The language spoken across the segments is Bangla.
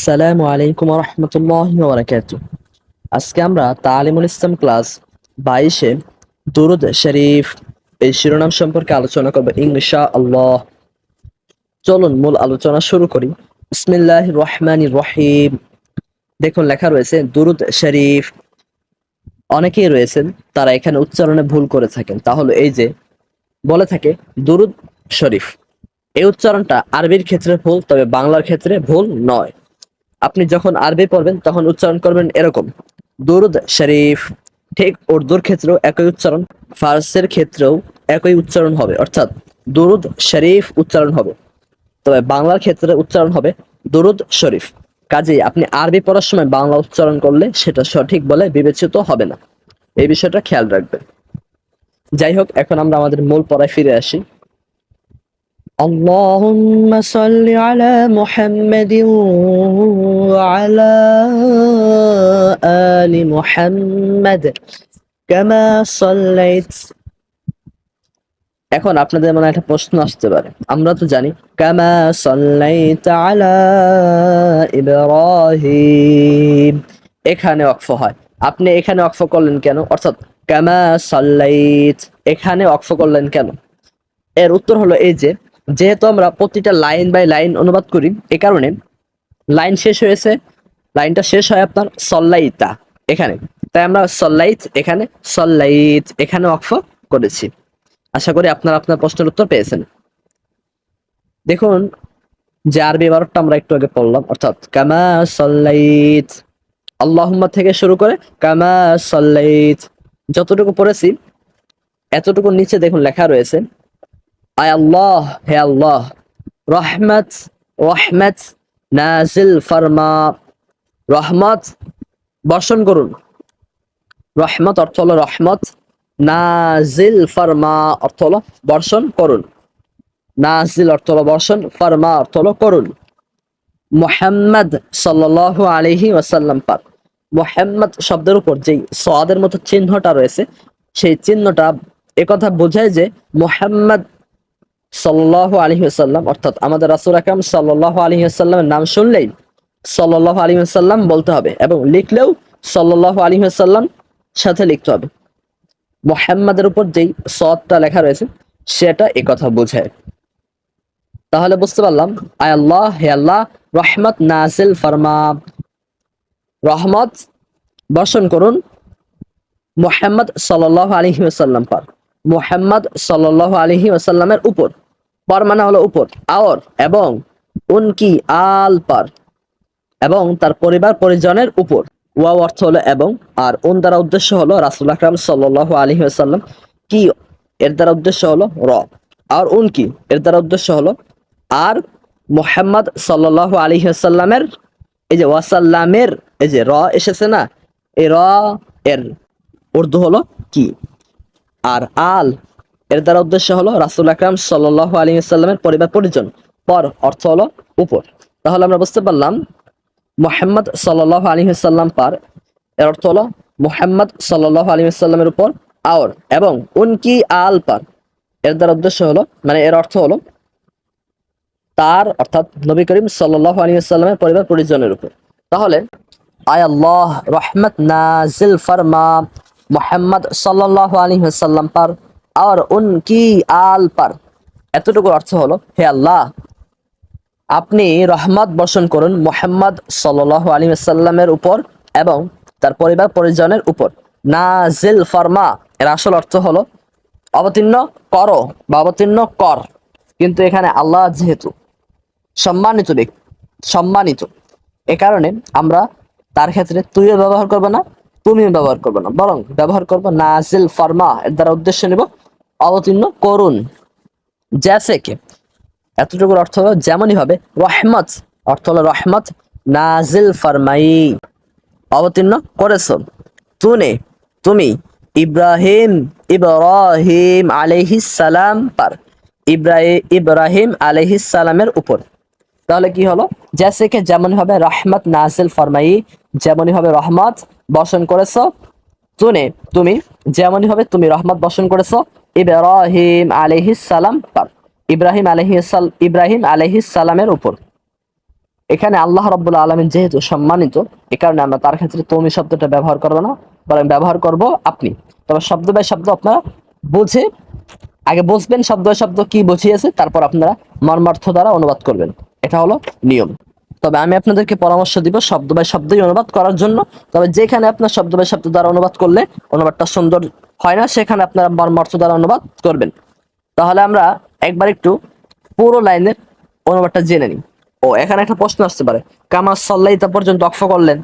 আসসালামু আলাইকুম রহমতুল্লাহ বারাকাতু আজকে আমরা তালিমুল ইসলাম ক্লাস বাইশে দুরুদ শরীফ এই শিরোনাম সম্পর্কে আলোচনা করব ইনশা আল্লাহ চলুন মূল আলোচনা শুরু করি। বিসমিল্লাহ রহমান রহিম। দেখুন, লেখা রয়েছে দুরুদ শরীফ। অনেকেই রয়েছেন, তারা এখানে উচ্চারণে ভুল করে থাকেন। তাহলে এই যে বলে থাকে দুরুদ শরীফ। এই উচ্চারণটা আরবির ক্ষেত্রে ভুল, তবে বাংলার ক্ষেত্রে ভুল নয়। আপনি যখন আরবি পড়বেন, তখন উচ্চারণ করবেন এরকম, দুরুদ শরীফ। ঠিক উর্দুর ক্ষেত্রেও একই উচ্চারণ, ফার্সের ক্ষেত্রেও একই উচ্চারণ হবে, অর্থাৎ দুরুদ শরীফ উচ্চারণ হবে। তবে বাংলার ক্ষেত্রে উচ্চারণ হবে দুরুদ শরীফ। কাজেই আপনি আরবি পড়ার সময় বাংলা উচ্চারণ করলে সেটা সঠিক বলে বিবেচিত হবে না। এই বিষয়টা খেয়াল রাখবেন। যাই হোক, এখন আমরা আমাদের মূল পড়ায় ফিরে আসি। اللهم صل على محمد وعلى آل محمد كما صليت এখন আপনাদের মনে একটা প্রশ্ন আসতে পারে আমরা তো জানি কামা সাল্লাইত আলা ইব্রাহিম এখানে অক্ফ হয় আপনি এখানে অক্ফ করলেন কেন অর্থাৎ কামা সাল্লাইত এখানে অক্ফ করলেন কেন এর উত্তর হলো এই যে যেহেতু আমরা প্রতিটা লাইন বাই লাইন অনুবাদ করি, এ কারণে লাইন শেষ হয়েছে, লাইনটা শেষ হয় আপনার সল্লাইতা, এখানে। তাই আমরা সল্লাইত, এখানে সল্লাইত, এখানে অক্ফ করেছি। আশা করি আপনারা আপনার প্রশ্নের উত্তর পেয়েছেন। দেখুন, যে আরবি বারোটা আমরা একটু আগে পড়লাম, অর্থাৎ কামা সল্লাইত, আল্লাহুম্মা থেকে শুরু করে কামা সল্লাইত, যতটুকু পড়েছি এতটুকু নিচে দেখুন লেখা রয়েছে আয় আল্লাহ, হে আল্লাহ। রহমত রহমত, নাজিল ফরমা। রহমত, বর্ষণ করুন। রহমত অর্থ হলো রহমত। নাজিল ফরমা অর্থ হলো বর্ষণ করুন। নাজিল অর্থ হলো বর্ষণ, ফরমা অর্থ হলো করুন। মোহাম্মদ সাল্লাল্লাহু আলাইহি ওয়াসাল্লাম পাক। মোহাম্মদ শব্দের উপর যেই সওয়াদের মতো চিহ্নটা রয়েছে, সেই চিহ্নটা একথা বোঝায় যে মোহাম্মদ সাল্লাহ আলহি আসাল্লাম অর্থাৎ আমাদের রাসুল আকরাম সাল্লাহ আলহি আসাল্লামের নাম শুনলেই সাল্লাহ আলহি আসাল্লাম বলতে হবে এবং লিখলেও সাল্লাহ আলহি আসাল্লাম সাথে লিখতে হবে। মোহাম্মদের উপর যেই সৎটা লেখা রয়েছে, সেটা কথা বোঝায়। তাহলে বুঝতে পারলাম, আয় আল্লাহ, হে আল্লাহ, রহমত নাসিল ফরমা। রহমত বর্ষণ করুন মোহাম্মদ সাল্লাহ আলহি আসাল্লাম পার মোহাম্মদ সাল্লাহ আলহি আসাল্লামের উপর। পর মানে হলো উপর, আওর এবং উনকি আল পার এবং তার পরিবার পরিজনের উপর। ওয়া অর্থ হলো এবং, আর উন দ্বারা উদ্দেশ্য হলো রাসুল আকরাম সাল্লাহ আলী আসাল্লাম কি, এর দ্বারা উদ্দেশ্য হলো র আর উন কি এর দ্বারা উদ্দেশ্য হলো আর মোহাম্মদ সাল্লাহ আলী আসাল্লামের এই যে ওয়াসাল্লামের, এই যে র এসেছে না? এই র, এর উর্দু হলো কি? আর আল এর দ্বারা উদ্দেশ্য হলো রাসুল আকরাম সাল্লাহ আলী সাল্লামের পরিবার পরিজন। পর অর্থ হলো উপর। তাহলে আমরা বুঝতে পারলাম মোহাম্মদ সাল্লাহ আলী সাল্লাম পার, এর অর্থ হলো মোহাম্মদ সাল্লাহ আলী সাল্লামের উপর আওর এবং উনকি আল পার। এর দ্বারা উদ্দেশ্য হলো মানে এর অর্থ হলো তার, অর্থাৎ নবী করিম সাল্লাহ আলী সাল্লামের পরিবার পরিজনের উপর। তাহলে, আয় আল্লাহ, রহমত নাজিল ফরমা, মোহাম্মদ সাল্লাহ আলী সাল্লাম পার। আর উনকি আল পার। এতটুকু অর্থ হলো, হে আল্লাহ, আপনি রহমত বর্ষণ করুন মোহাম্মদ সাল্লাহ আলী সাল্লামের উপর এবং তার পরিবার পরিজনের উপর। নাজিল ফরমা, এর আসল অর্থ হলো, অবতীর্ণ করো বা অবতীর্ণ কর। কিন্তু এখানে আল্লাহ যেহেতু সম্মানিত ব্যক্তি, সম্মানিত, এ কারণে আমরা তার ক্ষেত্রে তুইও ব্যবহার করব না, তুমিও ব্যবহার করবে না, বরং ব্যবহার করব নাজিল ফার্মা, এর দ্বারা উদ্দেশ্য নেব অবতীর্ণ করুন। জ্যাসেকে। এতটুকুর অর্থ হলো যেমনই হবে রহমত। অর্থ হলো রহমত নাজিল ফরমাই। অবতীর্ণ করেছ। তুনে, তুমি ইব্রাহিম ইব্রাহিম আলাইহিস সালাম পার। ইব্রাহিম ইব্রাহিম আলাইহিস সালামের উপর। তাহলে কি হলো? জ্যাসেকে যেমন হবে রহমত নাজিল ফরমাই, যেমনই হবে রহমত বর্ষণ করেছ। তুনে, তুমি যেমনই হবে তুমি রহমত বর্ষণ করেছ ইব্রাহিম আলহিস সালাম পার ইব্রাহিম আলহিস ইব্রাহিম আলহিস সালামের উপর। এখানে আল্লাহ রব্বুল আলমিন যেহেতু সম্মানিত, এ কারণে আমরা তার ক্ষেত্রে তুমি শব্দটা ব্যবহার করব না, বরং ব্যবহার করব আপনি। তবে শব্দ বাই শব্দ আপনারা বুঝে, আগে বুঝবেন শব্দ শব্দ কি বুঝিয়েছে, তারপর আপনারা মর্মার্থ দ্বারা অনুবাদ করবেন। এটা হলো নিয়ম। তবে আমি আপনাদেরকে পরামর্শ দিব শব্দ বাই শব্দই অনুবাদ করার জন্য। তবে যেখানে আপনার শব্দ বাই শব্দ দ্বারা অনুবাদ করলে অনুবাদটা সুন্দর হয় না, সেখানে আপনারা মর্মার্থ দ্বারা অনুবাদ করবেন। তাহলে আমরা একবার একটু পুরো লাইনের অনুবাদটা জেনে নিই। ও, এখানে একটা প্রশ্ন আসতে পারে। কামা সাল্লাইতা পর্যন্ত অক্ষ করলেন,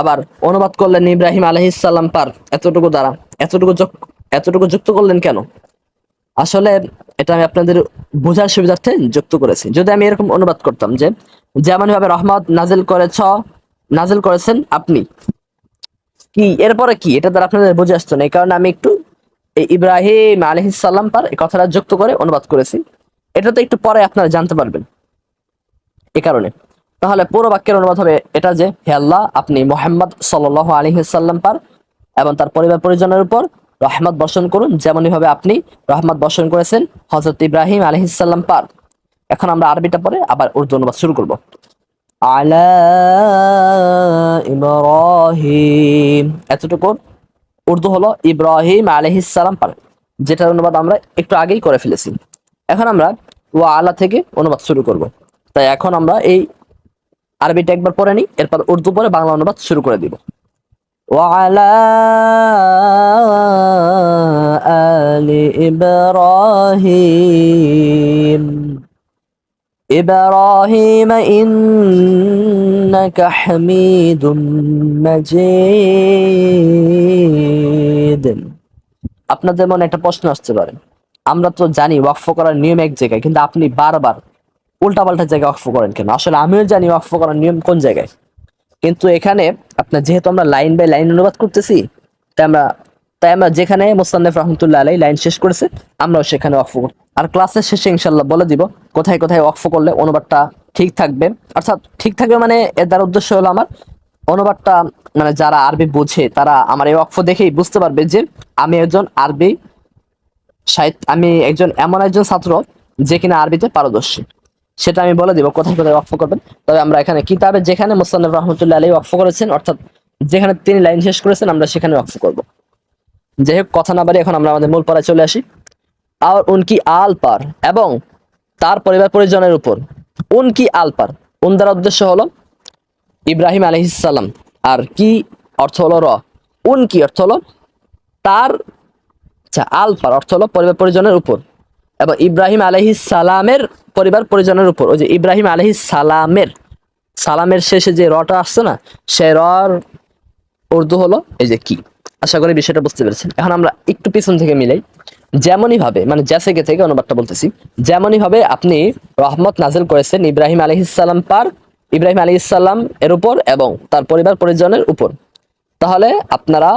আবার অনুবাদ করলেন ইব্রাহিম আলহিসাল্লাম পার। এতটুকু দ্বারা, এতটুকু এতটুকু যুক্ত করলেন কেন? আসলে এটা আমি আপনাদের বোঝার সুবিধার্থে যুক্ত করেছি। যদি আমি এরকম অনুবাদ করতাম যে যেমন ভাবে রহমত নাজিল করেছ, নাজিল করেছেন আপনি। কি, এরপরে কি? এটা দ্বারা আপনাদের বুঝে আসতো না, এই কারণে আমি একটু ইব্রাহিম আলহিসাল্লাম পার এই কথাটা যুক্ত করে অনুবাদ করেছি। এটা তো একটু পরে আপনারা জানতে পারবেন এ কারণে। তাহলে পুরো বাক্যের অনুবাদ হবে এটা যে, হে আল্লাহ, আপনি মোহাম্মদ সাল আলী সাল্লাম পার এবং তার পরিবার পরিজনের উপর রহমত বর্ষণ করুন যেমনই ভাবে আপনি রহমত বর্ষণ করেছেন হজরত ইব্রাহিম আলহিসাল্লাম পার। এখন আমরা আরবিটা পরে আবার উর্দু অনুবাদ শুরু করব আলা ইব্রাহিম এতটুকু উর্দু হলো ইব্রাহিম আলহিসাল্লাম পার যেটার অনুবাদ আমরা একটু আগেই করে ফেলেছি এখন আমরা ও আলা থেকে অনুবাদ শুরু করব তাই এখন আমরা এই আরবিটা একবার পড়ে নিই এরপর উর্দু পরে বাংলা অনুবাদ শুরু করে দিব وعلى آل إبراهيم إبراهيم إنك حميد مجيد আপনাদের মনে একটা প্রশ্ন আসতে পারে আমরা তো জানি ওয়াকফ করার নিয়ম এক জায়গায় কিন্তু আপনি বারবার উল্টাপাল্টা জায়গায় ওয়াকফ করেন কেন আসলে আমিও জানি ওয়াকফ করার নিয়ম কোন জায়গায় কিন্তু এখানে আপনার যেহেতু আমরা লাইন বাই লাইন অনুবাদ করতেছি তাই আমরা তাই আমরা যেখানে মোসান্নেফ রহমতুল্লাহ আলাই লাইন শেষ করেছে আমরাও সেখানে ওয়াকফ করি আর ক্লাসের শেষে ইনশাল্লাহ বলে দিব, কোথায় কোথায় ওয়াকফ করলে অনুবাদটা ঠিক থাকবে। অর্থাৎ ঠিক থাকবে মানে এর দ্বারা উদ্দেশ্য হলো আমার অনুবাদটা মানে যারা আরবি বোঝে তারা আমার এই ওয়াকফ দেখেই বুঝতে পারবে যে আমি একজন আরবি সাহিত্য আমি একজন, এমন একজন ছাত্র যে কিনা আরবিতে পারদর্শী। সেটা আমি বলে দিব কোথায় কোথায় ওয়াকফ করবেন। তবে আমরা এখানে কিতাবে যেখানে মোসান্নফ রহমতুল্লাহ আলী ওয়াকফ করেছেন, অর্থাৎ যেখানে তিনি লাইন শেষ করেছেন, আমরা সেখানে ওয়াকফ করব। যাই হোক, কথা না বাড়ি এখন আমরা আমাদের মূল পড়ায় চলে আসি। আর উনকি আল পার এবং তার পরিবার পরিজনের উপর। উনকি আল পার। উন দ্বারা উদ্দেশ্য হলো ইব্রাহিম আলহিসাল্লাম আর কি অর্থ হলো র? উন কি অর্থ হলো তার আচ্ছা আল পার অর্থ হলো পরিবার পরিজনের উপর। এবং ইব্রাহিম সালামের পরিবার পরিজনের উপর। ওই যে ইব্রাহিম সালামের সালামের শেষে যে রটা আসছে না, সে রর উর্দু হলো, এই যে কি? আশা করি বিষয়টা বুঝতে পেরেছেন। এখন আমরা একটু পিছন থেকে মিলাই। যেমনই ভাবে মানে জ্যাসেকে থেকে অনুবাদটা বলতেছি, যেমনই ভাবে আপনি রহমত নাজিল করেছেন ইব্রাহিম আলহিসাল্লাম পার, ইব্রাহিম আলহিসাল্লাম এর উপর এবং তার পরিবার পরিজনের উপর। তাহলে আপনারা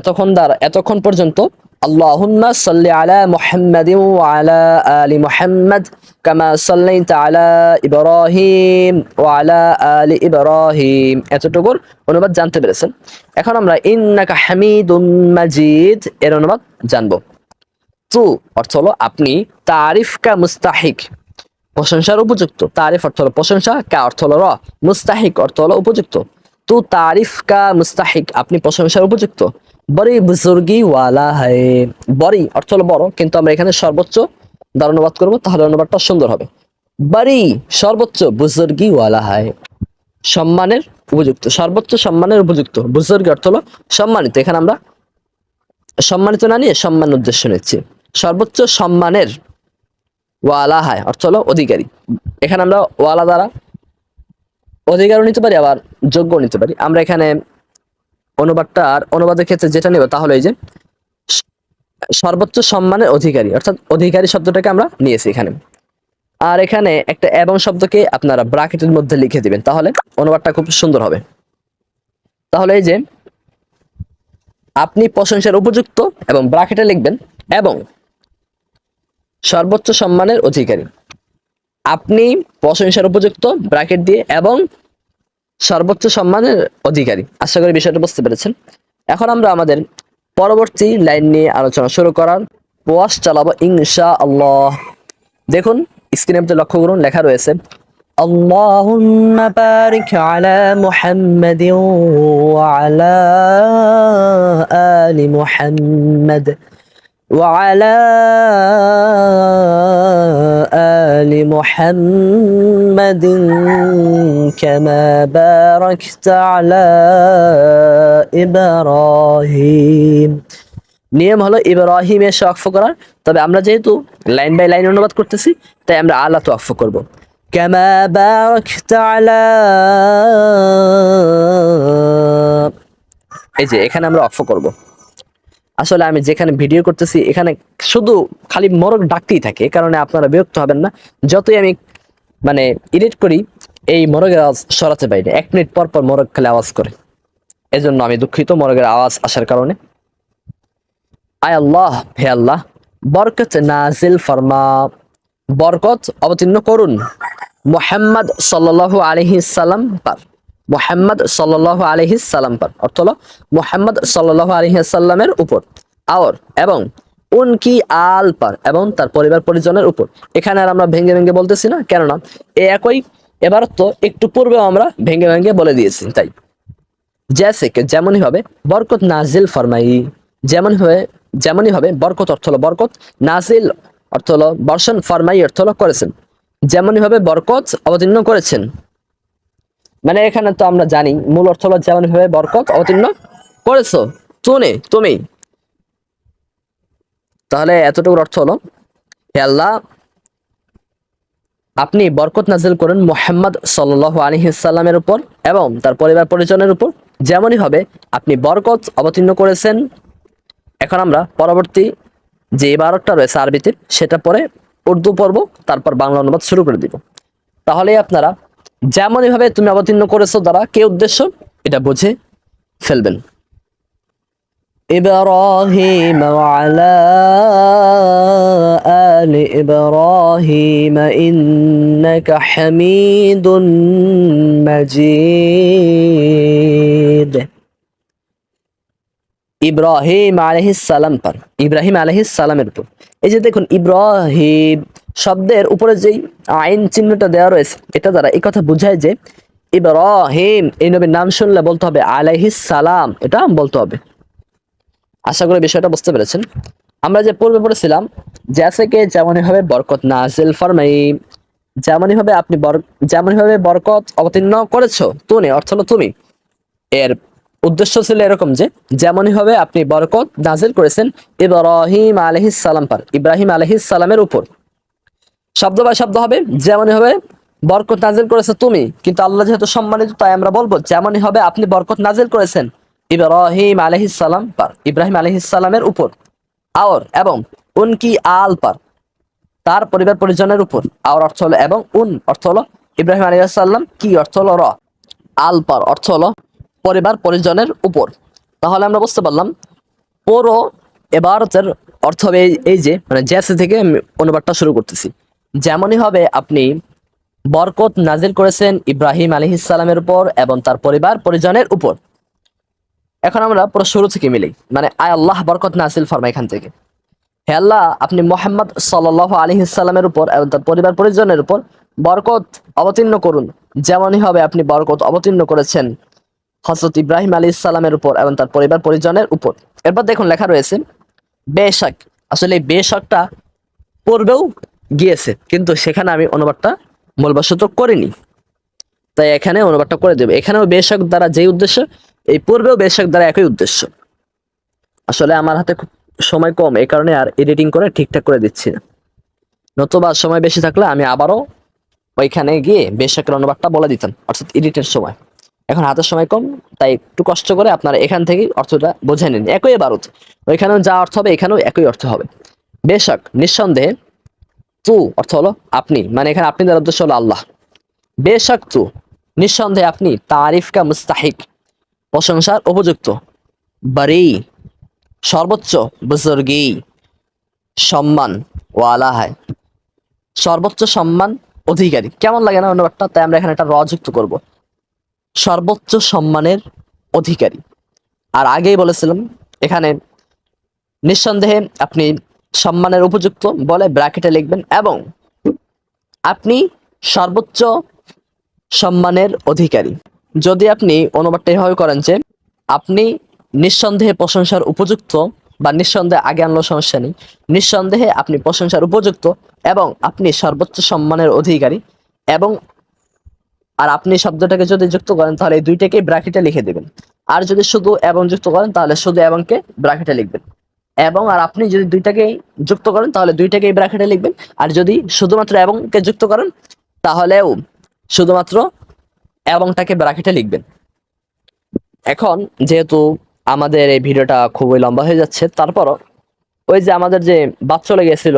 এতক্ষণ দ্বারা, এতক্ষণ পর্যন্ত আল্লাহুম্মা সাল্লি আলা মুহাম্মাদিন ওয়া আলা আলি মুহাম্মাদ কামা সাল্লাইতা আলা আলা আলি ইব্রাহিম। এতটুকুর অনুবাদ জানতে পেরেছেন। এখন আমরা ইন্নাকা হামিদুম মাজিদ এর অনুবাদ জানব। তু অর্থ হলো আপনি তারিফ কা মুস্তাহিক। প্রশংসার উপযুক্ত। তারিফ অর্থ হলো প্রশংসা, কা অর্থ হলো র। মুস্তাহিক অর্থ হলো উপযুক্ত। তু তারিফ কা মুস্তাহিক, আপনি প্রশংসার উপযুক্ত। বড়ি বুজুর্গি ওয়ালা হায়। বড়ি অর্থ হলো বড়, কিন্তু আমরা এখানে সর্বোচ্চ দ্বারা করব, তাহলে অনুবাদটা সুন্দর হবে। বড়ি সর্বোচ্চ বুজুর্গি ওয়ালা হায়। সম্মানের উপযুক্ত, সর্বোচ্চ সম্মানের উপযুক্ত। বুজুর্গি অর্থ হলো সম্মানিত। এখানে আমরা সম্মানিত না নিয়ে সম্মান উদ্দেশ্য নিচ্ছি। সর্বোচ্চ সম্মানের ওয়ালা হায়, অর্থ হলো অধিকারী। এখানে আমরা ওয়ালা দ্বারা অধিকারও নিতে পারি, আবার যোগ্য নিতে পারি। আমরা এখানে অনুবাদটা আর অনুবাদের ক্ষেত্রে যেটা নেব তাহলে এই যে, সর্বোচ্চ সম্মানের অধিকারী, অর্থাৎ অধিকারী শব্দটাকে আমরা নিয়েছি এখানে। আর এখানে একটা এবং শব্দকে আপনারা ব্রাকেটের মধ্যে লিখে দিবেন, তাহলে অনুবাদটা খুব সুন্দর হবে। তাহলে এই যে, আপনি প্রশংসার উপযুক্ত এবং ব্রাকেটে লিখবেন, এবং সর্বোচ্চ সম্মানের অধিকারী আপনি প্রশংসার উপযুক্ত ব্রাকেট দিয়ে এবং সর্বোচ্চ সম্মানের অধিকারী আশা করি বিষয়টা বুঝতে পেরেছেন এখন আমরা আমাদের পরবর্তী লাইন নিয়ে আলোচনা শুরু করার প্রয়াস চালাবো ইনশা আল্লাহ দেখুন স্ক্রিনে আপনি লক্ষ্য করুন লেখা রয়েছে اللهم بارك على محمد وعلى آل محمد وعلى آل محمد كما باركت على إبراهيم নিয়ম হলো ইব্রাহিমের সে অক্ফ করার তবে আমরা যেহেতু লাইন বাই লাইন অনুবাদ করতেছি তাই আমরা আল্লাহ তো অক্ফ করবো كما باركت على এই যে এখানে আমরা অক্ফ করব আসলে আমি যেখানে ভিডিও করতেছি, এখানে শুধু খালি মরক ডাকতেই থাকে কারণে আপনারা বিরক্ত হবেন না। যতই আমি মানে এডিট করি, এই মরগের আওয়াজ সরাতে পারি এক মিনিট পর পর মরগ খালি আওয়াজ করে। এজন্য আমি দুঃখিত মরগের আওয়াজ আসার কারণে। আয় আল্লাহ, হে আল্লাহ, বরকত নাজিল ফরমা। বরকত অবতীর্ণ করুন। মোহাম্মদ সাল্লাল্লাহু আলাইহি সাল্লাম পার। মোহাম্মদ সাল্লাল্লাহু আলাইহি সাল্লাম পার অর্থ হলো মোহাম্মদ সাল্লাল্লাহু আলাইহি সাল্লামের উপর। আর এবং উনকি আল পার এবং তার পরিবার পরিজনের উপর। এখানে আর আমরা ভেঙ্গে ভেঙ্গে বলতেছি না, কেননা এ একই, এবার তো একটু পূর্বেও আমরা ভেঙ্গে ভেঙ্গে বলে দিয়েছি, তাই। জ্যাসে যেমনই হবে বরকত নাজিল ফরমাই যেমন হবে যেমনই হবে বরকত অর্থ হলো বরকত, নাজিল অর্থ হলো বর্ষণ ফরমাই অর্থ হলো করেছেন। যেমনই হবে বরকত অবতীর্ণ করেছেন মানে এখানে তো আমরা জানি, মূল অর্থ হলো যেমন ভাবে বরকত অবতীর্ণ করেছ। তুনে তুমি। তাহলে এতটুকুর অর্থ হলো, হে আল্লাহ, আপনি বরকত নাজিল করেন মোহাম্মদ সাল্লাহ আলহিসাল্লামের উপর এবং তার পরিবার পরিজনের উপর। যেমনই হবে, আপনি বরকত অবতীর্ণ করেছেন। এখন আমরা পরবর্তী যে ইবারতটা রয়েছে আরবিতে, সেটা পরে উর্দু পড়ব, তারপর বাংলা অনুবাদ শুরু করে দিব। তাহলে আপনারা যেমনই ভাবে তুমি অবতীর্ণ করেছো দ্বারা কে উদ্দেশ্য এটা বুঝে ফেলবেন إبراهيم وعلى آل إبراهيم إنك حميد مجيد ইব্রাহিম আলহিস সালাম পার ইব্রাহিম আলহিস সালামের উপর এই যে দেখুন ইব্রাহিম শব্দের উপরে যেই আইন চিহ্নটা দেওয়া রয়েছে, এটা দ্বারা এই কথা বোঝায় যে ইব্রাহিম, এই নবীর নাম শুনলে বলতে হবে আলাইহিস সালাম, এটা বলতে হবে। আশা করি বিষয়টা বুঝতে পেরেছেন। আমরা যে পূর্বে পড়েছিলাম জ্যাসেকে যেমনই ভাবে বরকত নাজিল ফরমাই, যেমনই ভাবে আপনি বর, যেমনই ভাবে বরকত অবতীর্ণ করেছ, তুমি, অর্থ হলো তুমি। এর উদ্দেশ্য ছিল এরকম যে, যেমনই ভাবে আপনি বরকত নাজিল করেছেন, ইব্রাহিম আলহিস সালাম পার, ইব্রাহিম আলহিস সালামের উপর। শব্দ বা শব্দ হবে, যেমনই হবে, বরকত নাজিল করেছে তুমি, কিন্তু আল্লাহ যেহেতু সম্মানিত, তাই আমরা বলব, যেমনই হবে, আপনি বরকত নাজিল করেছেন। ইব্রাহিম আলহিস সালাম পার, ইব্রাহিম আলহিস সালামের উপর, আওর এবং উনকি আল পার, তার পরিবার পরিজনের উপর, আওর অর্থ হলো, এবং উন অর্থ হলো, ইব্রাহিম আলী সাল্লাম কি অর্থ হলো, র, আল পার, অর্থ হলো, পরিবার পরিজনের উপর। তাহলে আমরা বুঝতে পারলাম পুরো এবারতের অর্থ হবে এই- যে মানে জ্যাসে থেকে অনুবাদটা শুরু করতেছি। যেমনই হবে, আপনি বরকত নাজিল করেছেন ইব্রাহিম আলহিসাল্লামের উপর এবং তার পরিবার, পরিজনের উপর। এখন আমরা পুরো শুরু থেকে মিলি। মানে আয় আল্লাহ, বরকত নাজিল ফরমা এখান থেকে। হে আল্লাহ, আপনি মোহাম্মদ সাল আলী ইসাল্লামের উপর এবং তার পরিবার, পরিজনের উপর বরকত অবতীর্ণ করুন। যেমনই হবে, আপনি বরকত অবতীর্ণ করেছেন হজরত ইব্রাহিম আলী ইসাল্লামের উপর এবং তার পরিবার, পরিজনের উপর। এরপর দেখুন, লেখা রয়েছে, বেশাক। আসলে বেশকটা পূর্বেও গিয়েছে। কিন্তু সেখানে আমি অনুবাদটা মূলবশত করিনি। তাই এখানে অনুবাদটা করে দেবে। এখানেও বেশক দ্বারা যেই উদ্দেশ্য, এই পূর্বেও বেশক দ্বারা একই উদ্দেশ্য। আসলে আমার হাতে খুব সময় কম, এই কারণে আর এডিটিং করে ঠিকঠাক করে দিচ্ছি না। নতুবা সময় বেশি থাকলে আমি আবারও ওইখানে গিয়ে বেশকের অনুবাদটা বলে দিতাম, অর্থাৎ এডিটের সময়। এখন হাতের সময় কম, তাই একটু কষ্ট করে আপনারা এখান থেকেই অর্থটা বুঝে নিন। একই বারুদ। ওইখানেও যা অর্থ হবে, এখানেও একই অর্থ হবে। বেশক, নিঃসন্দেহে তু অর্থ হলো আপনি। মানে এখানে আপনি দ্বারা উদ্দেশ্য হলো আল্লাহ। বেশক তু, নিঃসন্দেহে আপনি তারিফকা মুস্তাহিক, প্রশংসার উপযুক্ত, বারি, সর্বোচ্চ, বুজুর্গি, সম্মান ও আলাহায় সর্বোচ্চ সম্মান, অধিকারী। কেমন লাগে না অনুবাদটা? তাই আমরা এখানে একটা র যুক্ত করব। সর্বোচ্চ সম্মানের অধিকারী। আর আগেই বলেছিলাম, এখানে নিঃসন্দেহে আপনি সম্মানের উপযুক্ত, বলে ব্র্যাকেটে লিখবেন, এবং আপনি সর্বোচ্চ সম্মানের অধিকারী। যদি আপনি অনুবাদটা এভাবে করেন যে, আপনি নিঃসন্দেহে প্রশংসার উপযুক্ত বা নিঃসন্দেহে আগে আনলো সমস্যা নেই, নিঃসন্দেহে আপনি প্রশংসার উপযুক্ত এবং আপনি সর্বোচ্চ সম্মানের অধিকারী, এবং আর আপনি শব্দটাকে যদি যুক্ত করেন, তাহলে এই দুইটাকেই ব্র্যাকেটে লিখে দেবেন। আর যদি শুধু এবং যুক্ত করেন, তাহলে শুধু এবংকে ব্র্যাকেটে লিখবেন। এবং আর আপনি যদি দুইটাকেই যুক্ত করেন, তাহলে দুইটাকেই ব্র্যাকেটে লিখবেন। আর যদি শুধুমাত্র এবংকে যুক্ত করেন, তাহলেও শুধুমাত্র এবংটাকে ব্র্যাকেটে লিখবেন। এখন যেহেতু আমাদের এই ভিডিওটা খুবই লম্বা হয়ে যাচ্ছে, তারপরও ওই যে আমাদের যে বাদ চলে গেছিল,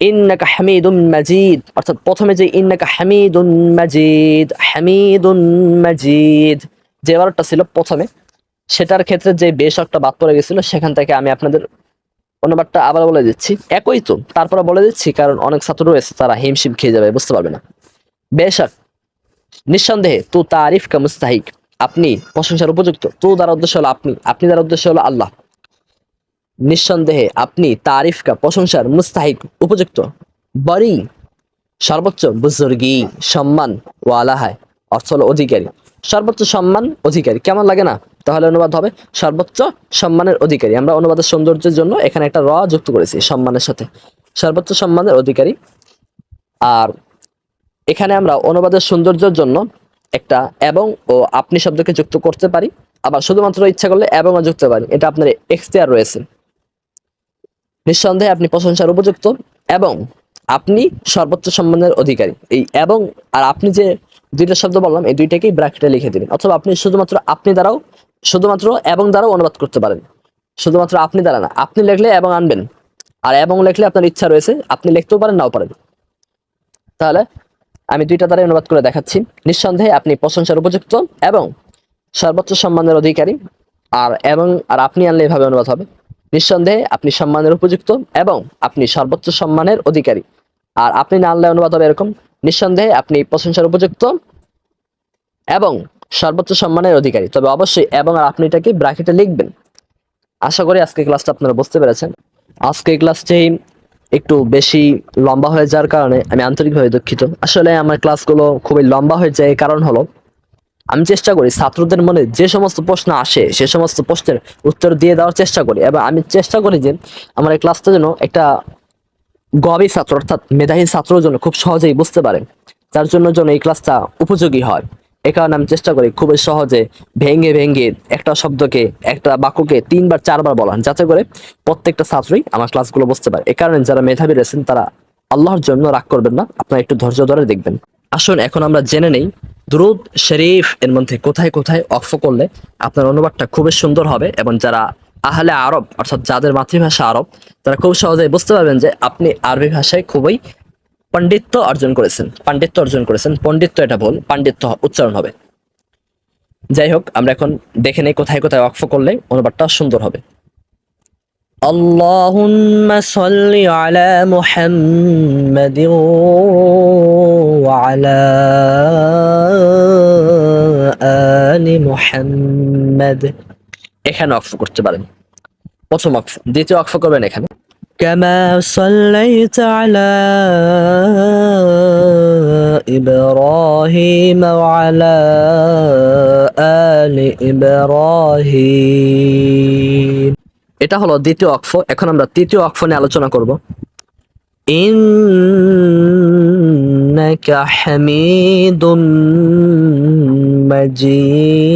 ইন্নাকা হামিদুন মাজিদ অর্থাৎ প্রথমে যে ইন্নাকা হামিদুন মাজিদ হামিদুন মাজিদ যে বারটা ছিল প্রথমে সেটার ক্ষেত্রে যে বেশ একটা বাদ পড়ে গেছিল, সেখান থেকে আমি আপনাদের অনুবাদটা আবার বলে দিচ্ছি। একই তো, তারপরে বলে দিচ্ছি, কারণ অনেক ছাত্র রয়েছে, তারা হিমশিম খেয়ে যাবে, বুঝতে পারবে না। বেশক, নিঃসন্দেহে, তু তারিফ কা মুস্তাহিক, আপনি প্রশংসার উপযুক্ত। তু দ্বারা উদ্দেশ্য হলো আপনি আপনি দ্বারা উদ্দেশ্য হলো আল্লাহ। নিঃসন্দেহে, আপনি তারিফ কা প্রশংসার মুস্তাহিক, উপযুক্ত। বরি সর্বোচ্চ বুজুর্গি, সম্মান ও আলাহায়, অর্থ হলো অধিকারী। সর্বোচ্চ সম্মান, অধিকারী। কেমন লাগে না? তাহলে অনুবাদ হবে সর্বোচ্চ সম্মানের অধিকারী। আমরা অনুবাদের সৌন্দর্যের জন্য এখানে একটা র যুক্ত করেছি, সম্মানের সাথে। সর্বোচ্চ সম্মানের অধিকারী। আর এখানে আমরা অনুবাদের সৌন্দর্যের জন্য একটা এবং ও আপনি শব্দকে যুক্ত করতে পারি। আবার শুধুমাত্র ইচ্ছা করলে এবং ও যুক্ত পারি। এটা আপনার এখতিয়ার রয়েছে। নিঃসন্দেহে আপনি প্রশংসার উপযুক্ত এবং আপনি সর্বোচ্চ সম্মানের অধিকারী। এই এবং আর আপনি যে দুইটা শব্দ বললাম, এই দুইটাকেই ব্র্যাকেটে লিখে দিবেন। অথবা আপনি শুধুমাত্র আপনি দ্বারাও শুধুমাত্র এবং দ্বারাও অনুবাদ করতে পারেন। শুধুমাত্র আপনি দ্বারা না, আপনি লিখলে এবং আনবেন। আর এবং লিখলে আপনার ইচ্ছা রয়েছে, আপনি লিখতেও পারেন, নাও পারেন। তাহলে আমি দুইটা দ্বারা অনুবাদ করে দেখাচ্ছি। নিঃসন্দেহে আপনি প্রশংসার উপযুক্ত এবং সর্বোচ্চ সম্মানের অধিকারী। আর এবং, আর আপনি আনলে এভাবে অনুবাদ হবে। নিঃসন্দেহে আপনি সম্মানের উপযুক্ত এবং আপনি সর্বোচ্চ সম্মানের অধিকারী। আর আপনি না আনলে অনুবাদ হবে এরকম। নিঃসন্দেহে আপনি প্রশংসার উপযুক্ত এবং সর্বোচ্চ সম্মানের অধিকারী। তবে অবশ্যই এবং আর আপনি এটাকে ব্র্যাকেটে লিখবেন। আশা করি আজকে ক্লাসটা আপনারা বুঝতে পেরেছেন। আজকে ক্লাসটি একটু বেশি লম্বা হয়ে যাওয়ার কারণে আমি আন্তরিকভাবে দুঃখিত। আসলে আমার ক্লাসগুলো খুবই লম্বা হয়ে যায় কারণ হলো, আমি চেষ্টা করি ছাত্রদের মনে যে সমস্ত প্রশ্ন আসে, সে সমস্ত প্রশ্নের উত্তর দিয়ে দেওয়ার চেষ্টা করি। এবং আমি চেষ্টা করি যে আমার এই ক্লাসটা যেন একটা গবি ছাত্র অর্থাৎ মেধাহীন ছাত্রের জন্য খুব সহজেই বুঝতে পারে, যার জন্য যেন এই ক্লাসটা উপযোগী হয়। এ কারণে আমি চেষ্টা করি খুবই সহজে ভেঙে ভেঙে একটা শব্দকে, একটা বাক্যকে তিনবার, চারবার বলা যাতে করে প্রত্যেকটা ছাত্রই আমার ক্লাসগুলো বুঝতে পারে। এ কারণে যারা মেধাবী রয়েছেন, তারা আল্লাহর জন্য রাগ করবেন না। আপনারা একটু ধৈর্য ধরে দেখবেন। আসুন, এখন আমরা জেনে নেই দ্রুদ শরীফ এর মধ্যে কোথায় কোথায় অক্ষ করলে আপনার অনুবাদটা খুবই সুন্দর হবে এবং যারা আহলে আরব, অর্থাৎ যাদের মাতৃভাষা আরব, তারা খুব সহজেই বুঝতে পারবেন যে আপনি আরবি ভাষায় খুবই পাণ্ডিত্য অর্জন করেছেন পাণ্ডিত্য অর্জন করেছেন পণ্ডিত্য এটা ভুল পাণ্ডিত্য উচ্চারণ হবে যাই হোক আমরা এখন দেখে নেই কোথায় কোথায় অক্ষ করলে অনুবাদটা সুন্দর হবে اللهم صل على محمد وعلى آل محمد এখানে অক্ষ করতে পারেন প্রথম অক্ষ দ্বিতীয় অক্ষ করবেন এখানে كما صليت على إبراهيم وعلى آل إبراهيم এটা হলো দ্বিতীয় অক্ষ এখন আমরা তৃতীয় অক্ষ নিয়ে আলোচনা করব ইন্নাকা হামিদুম মাজিদ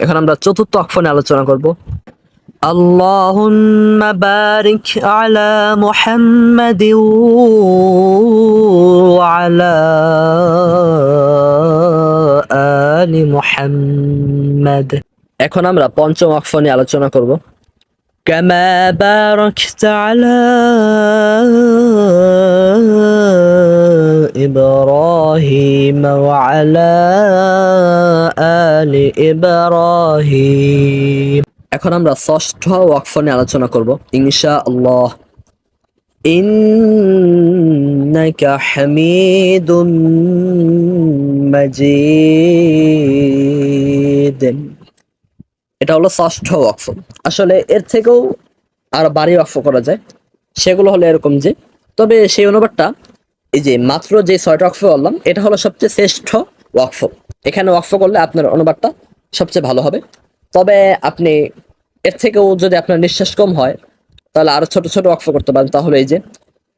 এখন আমরা চতুর্থ অক্ষ নিয়ে আলোচনা করব اللهم بارك على محمد وعلى آل محمد এখন আমরা পঞ্চম অক্ষ নিয়ে আলোচনা করব كما باركت على إبراهيم وعلى آل إبراهيم এখন আমরা ষষ্ঠ ওয়াকফ নিয়ে আলোচনা করব। ইনশা আল্লাহ ইন্নাকা হামিদুম মাজিদ। এটা হলো ষষ্ঠ ওয়াকফ। আসলে এর থেকেও আর বাড়ি ওয়াকফ করা যায়। সেগুলো হলো এরকম যে, তবে সেই অনুবাদটা, এই যে মাত্র যে ছয়টা ওয়াকফ করলাম, এটা হলো সবচেয়ে শ্রেষ্ঠ ওয়াকফ। এখানে ওয়াকফ করলে আপনার অনুবাদটা সবচেয়ে ভালো হবে। তবে আপনি এর থেকেও যদি আপনার নিঃশ্বাস কম হয় তাহলে আরো ছোট ছোট ওয়াকফ করতে পারেন তাহলে এই যে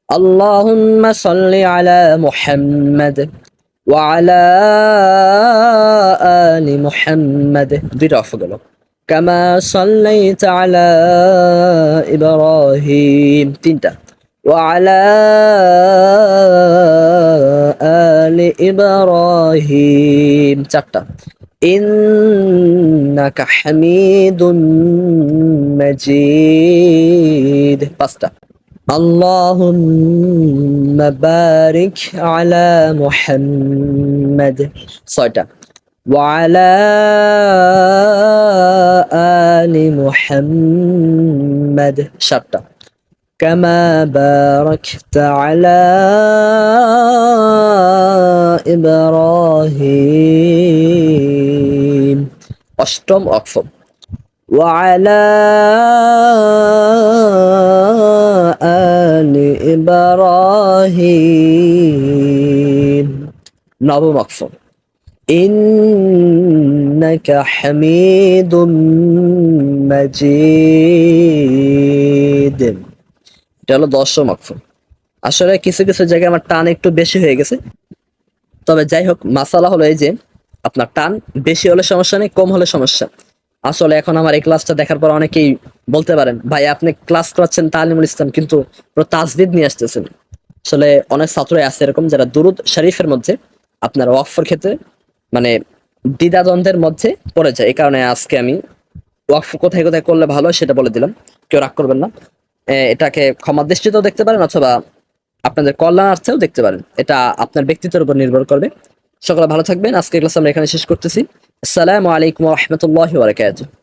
আল্লাহুম্মা সাল্লি আলা মুহাম্মাদ ওয়া আলা আলি মুহাম্মাদ দুইটা ওয়াকফ গেল كما صليت على إبراهيم তিনটা وعلى آل إبراهيم চারটা إنك حميد مجيد পাঁচটা اللهم بارك على محمد ছয়টা وعلى آل محمد সাতটা كما باركت على إبراهيم অষ্টম অক্ষম وعلى آل إبراهيم নবম অক্ষম إنك حميد مجيد এটা হলো দশম অক্ষর আসলে কিছু কিছু জায়গায় আমার টান একটু বেশি হয়ে গেছে তবে যাই হোক মাসালা হলো এই যে আপনার টান, বেশি হলে সমস্যা নেই, কম হলে সমস্যা। আসলে এখন আমার এই ক্লাসটা দেখার পর অনেকেই বলতে পারেন, ভাই, আপনি ক্লাস করাচ্ছেন তালিমুল ইসলাম, কিন্তু তাজবিদ নিয়ে আসতেছেন। আসলে অনেক ছাত্রই আছে এরকম যারা দুরুদ শরীফের মধ্যে আপনার ওয়াকফের ক্ষেত্রে মানে দ্বিধাদ্বন্দ্বের মধ্যে পড়ে যায়। এই কারণে আজকে আমি ওয়াকফ কোথায় কোথায় করলে ভালো সেটা বলে দিলাম। কেউ রাগ করবেন না। এটাকে ক্ষমা দৃষ্টিতেও দেখতে পারেন অথবা আপনাদের কল্যাণ আর্থেও দেখতে পারেন। এটা আপনার ব্যক্তিত্বের উপর নির্ভর করবে। সকলে ভালো থাকবেন। আজকে ক্লাস আমরা এখানে শেষ করতেছি। আসসালামু আলাইকুম রহমতুল্লাহ বারকাতুহ।